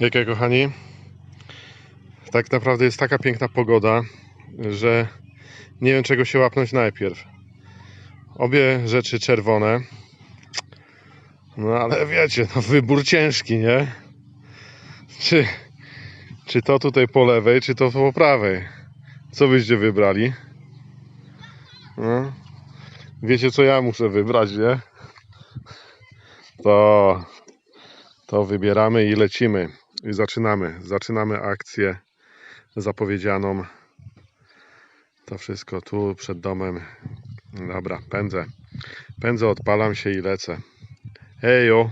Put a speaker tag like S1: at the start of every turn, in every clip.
S1: Hejka kochani. Tak naprawdę jest taka piękna pogoda, że nie wiem czego się łapnąć najpierw. Obie rzeczy czerwone. No ale wiecie, no wybór ciężki, nie? Czy, czy to tutaj po lewej, czy to po prawej? Co byście wybrali? No. Wiecie co ja muszę wybrać, nie? To to wybieramy i lecimy. I zaczynamy. Zaczynamy akcję zapowiedzianą. To wszystko tu przed domem. Dobra, pędzę. Pędzę, odpalam się i lecę. Hejo.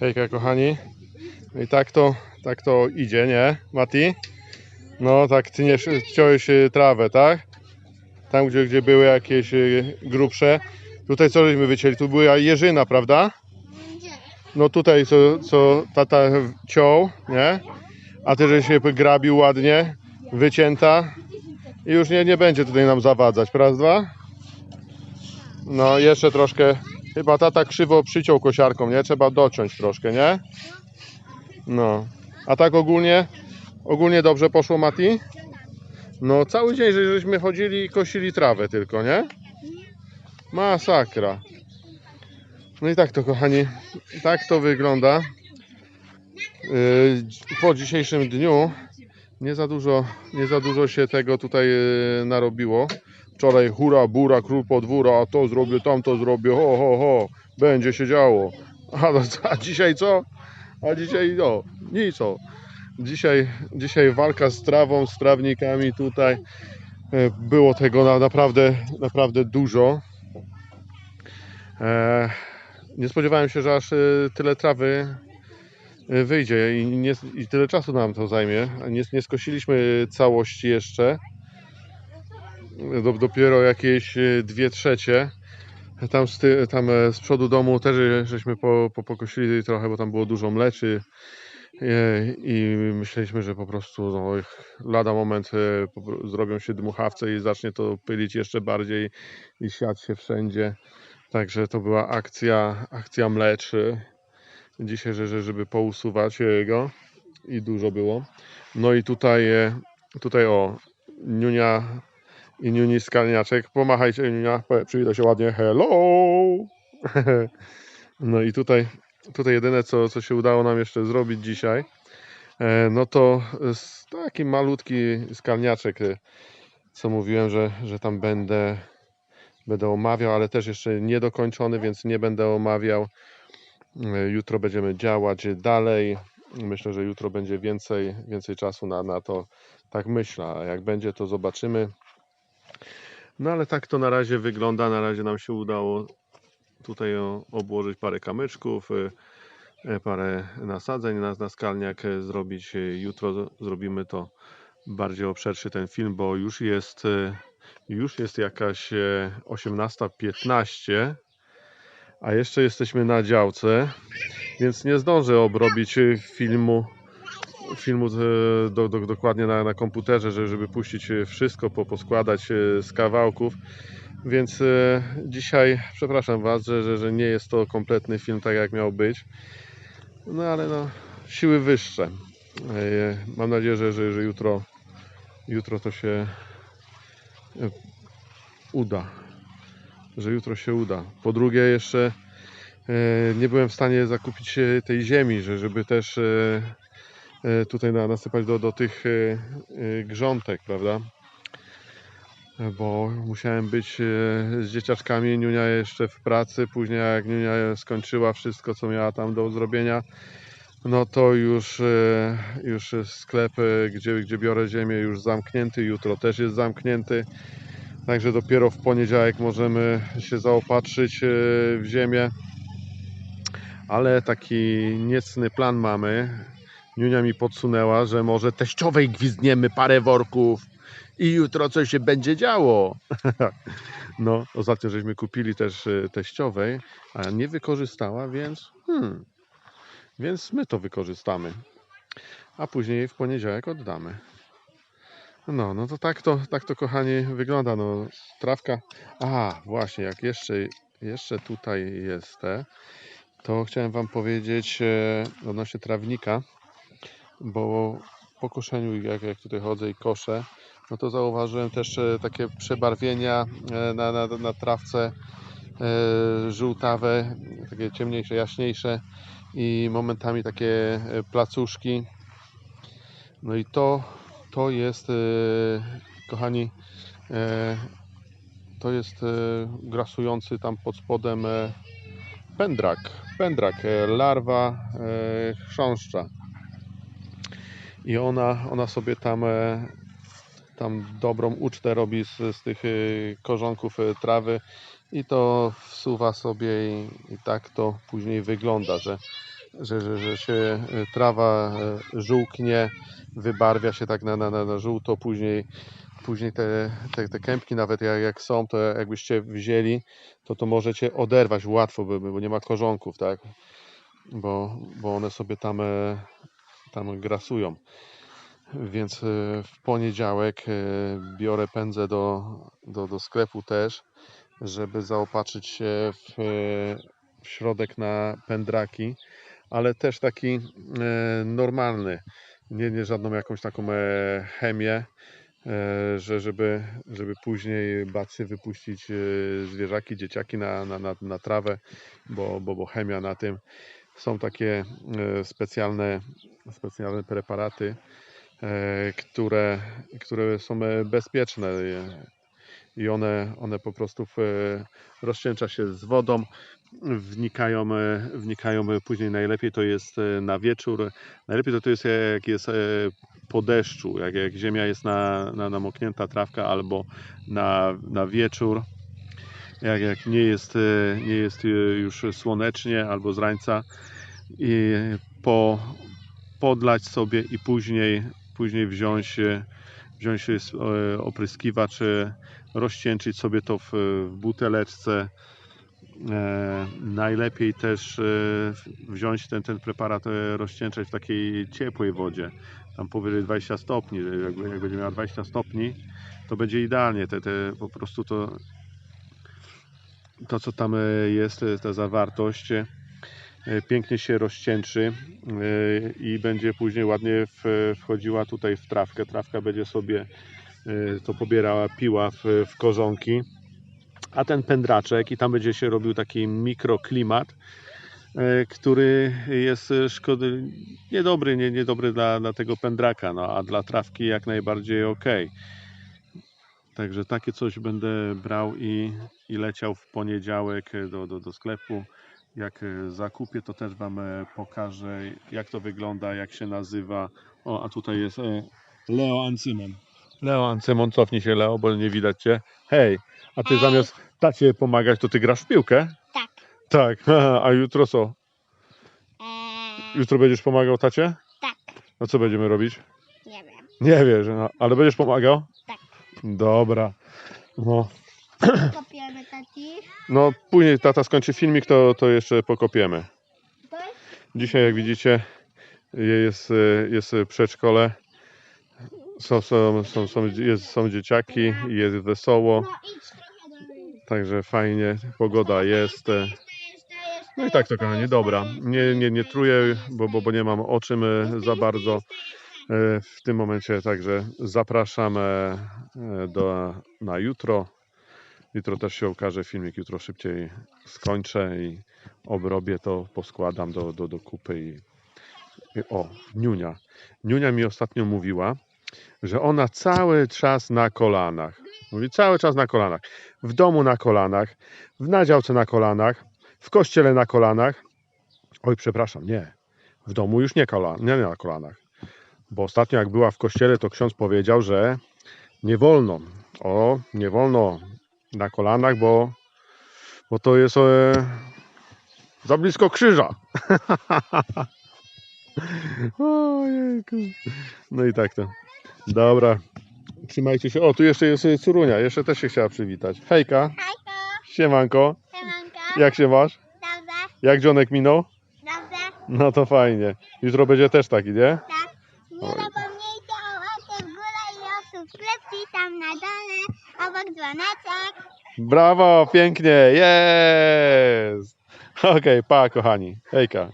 S1: Hejka kochani. No I tak to, tak to idzie, nie? Mati? No tak, ty nie ciąłeś y, trawę, tak? Tam, gdzie, gdzie były jakieś y, grubsze. Tutaj co żeśmy wycięli? Tu była jeżyna, prawda? No tutaj co, co tata ciął, nie? A ty, że się grabił ładnie, wycięta. I już nie, nie będzie tutaj nam zawadzać, prawda? No jeszcze troszkę, chyba tata krzywo przyciął kosiarką, nie? Trzeba dociąć troszkę, nie? No. A tak ogólnie, ogólnie dobrze poszło Mati? No cały dzień że- żeśmy chodzili i kosili trawę tylko, nie? Masakra. No i tak to kochani, tak to wygląda. Yy, Po dzisiejszym dniu nie za dużo, nie za dużo się tego tutaj yy, narobiło. Wczoraj hura, bura, król podwóra, a to zrobię, tamto zrobię, ho, ho, ho, będzie się działo. A, no, a dzisiaj co? A dzisiaj no, nic. o. Dzisiaj, dzisiaj walka z trawą, z trawnikami tutaj. Yy, Było tego na, naprawdę, naprawdę dużo. E, nie spodziewałem się, że aż y, tyle trawy y, wyjdzie i, nie, i tyle czasu nam to zajmie. Nie, nie skosiliśmy całości jeszcze. Do, dopiero jakieś y, dwie trzecie. Tam z, ty, tam e, z przodu domu też żeśmy po, po, pokosili trochę, bo tam było dużo mleczy. e, I myśleliśmy, że po prostu no, lada moment e, zrobią się dmuchawce i zacznie to pylić jeszcze bardziej i siać się wszędzie. Także to była akcja, akcja mleczy. Dzisiaj, że- że- żeby pousuwać go i dużo było. No i tutaj, e, tutaj o, Niunia i Niuni Skalniaczek. Pomachajcie Niunia, przywitaj się ładnie. Hello! No i tutaj, tutaj jedyne co, co się udało nam jeszcze zrobić dzisiaj, e, no to taki malutki skalniaczek, e, co mówiłem, że, że tam będę będę omawiał, ale też jeszcze niedokończony, więc nie będę omawiał. E, Jutro będziemy działać dalej. Myślę, że jutro będzie więcej, więcej czasu na, na to. Tak myślę. A jak będzie, to zobaczymy. No ale tak to na razie wygląda. Na razie nam się udało tutaj obłożyć parę kamyczków, e, e, parę nasadzeń na, na skalniak e, zrobić. Jutro zrobimy to bardziej obszerszy ten film, bo już jest już jest jakaś e, 18.15, a jeszcze jesteśmy na działce, więc nie zdążę obrobić e, filmu, filmu e, do, do, dokładnie na, na komputerze, że- żeby puścić e, wszystko, po, poskładać e, z kawałków. Więc e, dzisiaj przepraszam Was, że, że, że nie jest to kompletny film tak jak miał być. No ale no, siły wyższe. E, Mam nadzieję, że, że, że jutro, jutro to się uda. Że jutro się uda. Po drugie, jeszcze e, nie byłem w stanie zakupić e, tej ziemi, że, żeby też e, e, tutaj na, nasypać do, do tych e, e, grzątek, prawda? E, Bo musiałem być e, z dzieciaczkami, Niunia jeszcze w pracy, później jak Niunia skończyła wszystko, co miała tam do zrobienia, no to już, e, już sklep, e, gdzie, gdzie biorę ziemię, już zamknięty, jutro też jest zamknięty. Także dopiero w poniedziałek możemy się zaopatrzyć e, w ziemię. Ale taki niecny plan mamy. Niunia mi podsunęła, że może teściowej gwizdniemy parę worków i jutro coś się będzie działo. No, ostatnio żeśmy kupili też e, teściowej, a nie wykorzystała, więc hmm, więc my to wykorzystamy. A później w poniedziałek oddamy. No, no to tak to, tak to kochani wygląda. No, trawka. A, właśnie, jak jeszcze, jeszcze tutaj jest, to chciałem Wam powiedzieć e, odnośnie trawnika. bo po koszeniu, jak, jak tutaj chodzę i koszę, no to zauważyłem też e, takie przebarwienia e, na, na, na trawce żółtawe, takie ciemniejsze, jaśniejsze i momentami takie e, placuszki. No i to, to jest, e, kochani, e, to jest grasujący tam pod spodem pędrak, pędrak, larwa chrząszcza. I ona, ona sobie tam, tam dobrą ucztę robi z, z tych e, korzonków e, trawy i to wsuwa sobie i, i tak to później wygląda, że, że, że, że się e, trawa żółknie, wybarwia się tak na, na, na, żółto, później, później te, te, te kępki nawet jak, jak są, to jakbyście wzięli, to to możecie oderwać łatwo, bo, nie ma korzonków, tak? Bo, bo one sobie tam, tam grasują. Więc e, w poniedziałek e, biorę pędzę do, do, do sklepu też, żeby zaopatrzyć się w, e, w środek na pędraki, ale też taki normalny, nie, nie żadną jakąś taką chemię, że żeby, żeby później bać się wypuścić zwierzaki, dzieciaki na, na, na, na trawę, bo, bo, bo chemia na tym. Są takie specjalne, specjalne preparaty, które, które są e, bezpieczne. E, i one, one po prostu e, rozcieńcza się z wodą, wnikają, e, wnikają e, później najlepiej to jest e, na wieczór, najlepiej to, to jest e, jak jest e, po deszczu, jak, jak ziemia jest na, na namoknięta trawka albo na, na wieczór, jak, jak nie, jest, e, nie jest e, już słonecznie albo z rańca. I po, podlać sobie i później, później wziąć, wziąć e, opryskiwacz, rozcieńczyć sobie to w, w buteleczce. E, najlepiej też e, wziąć ten, ten preparat, e, w takiej ciepłej wodzie, tam powyżej 20 stopni. Jak, jak będzie miała 20 stopni, to będzie idealnie. Te, te, po prostu to, to co tam e, jest, e, ta zawartość, pięknie się rozcieńczy e, i będzie później ładnie wchodziła tutaj w trawkę. Trawka będzie sobie e, to pobierała, piła w, w korzonki, a ten pędraczek i tam będzie się robił taki mikroklimat, e, który jest e, szkody, niedobry, nie, niedobry dla, dla tego pędraka, no, a dla trawki jak najbardziej ok. Także takie coś będę brał i, i leciał w poniedziałek do, do, do sklepu. Jak e, zakupię, to też Wam e, pokażę, jak to wygląda, jak się nazywa. O, a tutaj jest e, Leo Ancymon. Leo Ancymon, cofnij się Leo, bo nie widać Cię. Hej, a Ty
S2: Hej.
S1: zamiast tacie pomagać, to Ty grasz w piłkę?
S2: Tak.
S1: Tak, a jutro co?
S2: Eee,
S1: Jutro będziesz pomagał tacie?
S2: tak,
S1: No co będziemy robić?
S2: nie wiem.
S1: Nie wiesz, no, ale będziesz pomagał?
S2: Tak.
S1: Dobra. No,
S2: Kopiemy
S1: no później tata skończy filmik, to, to jeszcze pokopiemy. Dzisiaj, jak widzicie, jest, jest przedszkole. Są, są, są, są, jest, są dzieciaki, jest wesoło, także fajnie, pogoda jest. No i tak to kochani, dobra. Nie, nie, nie truję, bo, bo, bo nie mam o czym e, za bardzo e, w tym momencie, także zapraszam e, do, na jutro. Jutro też się ukaże filmik, jutro szybciej skończę i obrobię to, poskładam do, do, do kupy i, i o, Niunia. Niunia mi ostatnio mówiła, że ona cały czas na kolanach. Mówi cały czas na kolanach. W domu na kolanach, w nadziałce na kolanach, w kościele na kolanach. Oj, przepraszam, nie. W domu już nie, kola, nie na kolanach. Bo ostatnio jak była w kościele, to ksiądz powiedział, że nie wolno. O, nie wolno na kolanach, bo, bo to jest e, za blisko krzyża. Ojejku. No i tak to. Dobra. Trzymajcie się. O, tu jeszcze jest e, Curunia. Jeszcze też się chciała przywitać. Hejka.
S2: Hejko,
S1: Siemanko.
S2: siemanko.
S1: Jak się masz?
S2: Dobrze,
S1: Jak dzionek minął?
S2: dobrze,
S1: No to fajnie. Jutro będzie też taki, nie?
S2: tak. Nie
S1: Oj.
S2: zapomnijcie o łapce w górę i o subskrypcji tam na dole, obok dzwoneczek.
S1: Brawo, pięknie, jest! Okej, pa kochani. Hejka.